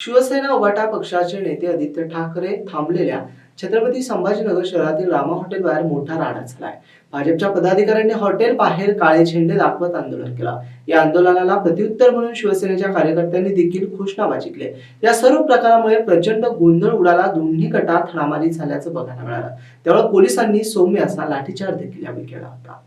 शिवसेना उभाटा पक्षाचे नेते आदित्य ठाकरे थांबलेल्या छत्रपती संभाजीनगर शहरातील रामा हॉटेल बाहेर मोठा राडा झालाय. भाजपच्या पदाधिकाऱ्यांनी हॉटेल बाहेर काळे झेंडे दाखवत आंदोलन केलं. या आंदोलनाला प्रत्युत्तर म्हणून शिवसेनेच्या कार्यकर्त्यांनी देखील घोषणाबाजी केली. या सर्व प्रकारामुळे प्रचंड गोंधळ उडाला दोन्ही गटात हाणामारी झाल्याचं बघायला मिळालं. त्यामुळे पोलिसांनी सौम्य असा लाठीचार्ज देखील यावेळी केला होता.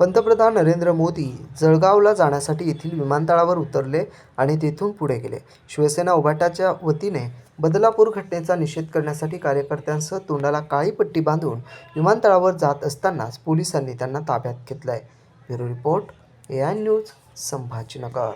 पंतप्रधान नरेंद्र मोदी जळगावला जाण्यासाठी येथील विमानतळावर उतरले आणि तेथून पुढे गेले. शिवसेना उभाटाच्या वतीने बदलापूर घटनेचा निषेध करण्यासाठी कार्यकर्त्यांसह तोंडाला काळी पट्टी बांधून विमानतळावर जात असतानाच पोलिसांनी त्यांना ताब्यात घेतलंय. Bureau report A I news Sambhajinagar.